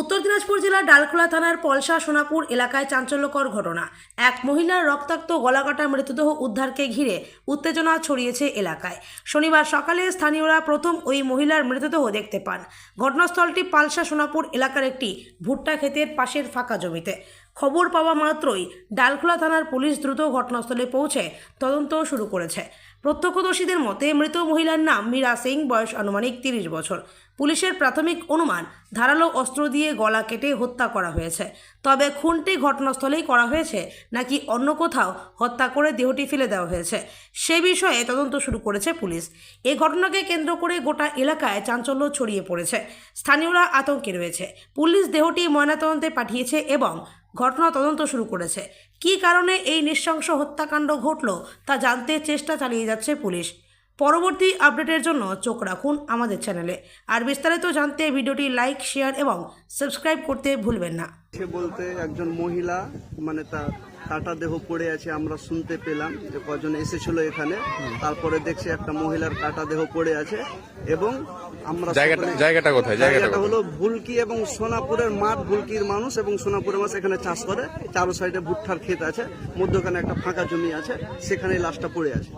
উত্তর দিনাজপুর জেলার ডালখোলা থানার পলসা সোনাপুর এলাকায় চাঞ্চল্যকর ঘটনা। এক মহিলার রক্তাক্ত গলাকাটা মৃতদেহ উদ্ধারকে ঘিরে উত্তেজনা ছড়িয়েছে এলাকায়। শনিবার সকালে স্থানীয়রা প্রথম ওই মহিলার মৃতদেহ দেখতে পান। ঘটনাস্থলটি পালসা সোনাপুর এলাকার একটি ভুট্টা ক্ষেতের পাশের ফাঁকা জমিতে। খবর পাওয়া মাত্রই ডালখোলা থানার পুলিশ দ্রুত ঘটনাস্থলে পৌঁছে তদন্ত শুরু করেছে। প্রত্যক্ষদর্শীদের মতে, মৃত মহিলার নাম মীরা সিং, বয়স আনুমানিক তিরিশ বছর। পুলিশের প্রাথমিক অনুমান, ধারালো অস্ত্র দিয়ে গলা কেটে হত্যা করা হয়েছে। তবে খুনটি ঘটনাস্থলেই করা হয়েছে নাকি অন্য কোথাও হত্যা করে দেহটি ফেলে দেওয়া হয়েছে, সে বিষয়ে তদন্ত শুরু করেছে পুলিশ। এই ঘটনাকে কেন্দ্র করে গোটা এলাকায় চাঞ্চল্য ছড়িয়ে পড়েছে। স্থানীয়রা আতঙ্কে রয়েছে। পুলিশ দেহটি ময়নাতদন্তে পাঠিয়েছে এবং ঘটনা তদন্ত শুরু করেছে। কি কারণে এই নৃশংস হত্যাকাণ্ড ঘটল তা জানতে চেষ্টা চালিয়ে যাচ্ছে পুলিশ। পরবর্তী আপডেটের জন্য চোখ রাখুন আমাদের চ্যানেলে। আর বিস্তারিত জানতে ভিডিওটি লাইক, শেয়ার এবং সাবস্ক্রাইব করতে ভুলবেন না। বলতে একজন মহিলা মানে তার কাটা দেহ পড়ে আছে আমরা শুনতে পেলাম যে কজন এসেছিল এখানে। তারপরে দেখছি একটা মহিলার কাটা দেহ পড়ে আছে এবং আমরা জায়গাটা জায়গাটা কোথায়? জায়গাটা জায়গাটা হলো ভুলকি এবং সোনাপুরের মাঠ ভুলকির মানুষ এবং সোনাপুরের মাছ এখানে চাষ করে। চারো সাইডে ভুট্টার ক্ষেত আছে মধ্যখানে একটা ফাঁকা জমি আছে সেখানে লাশটা পড়ে আছে।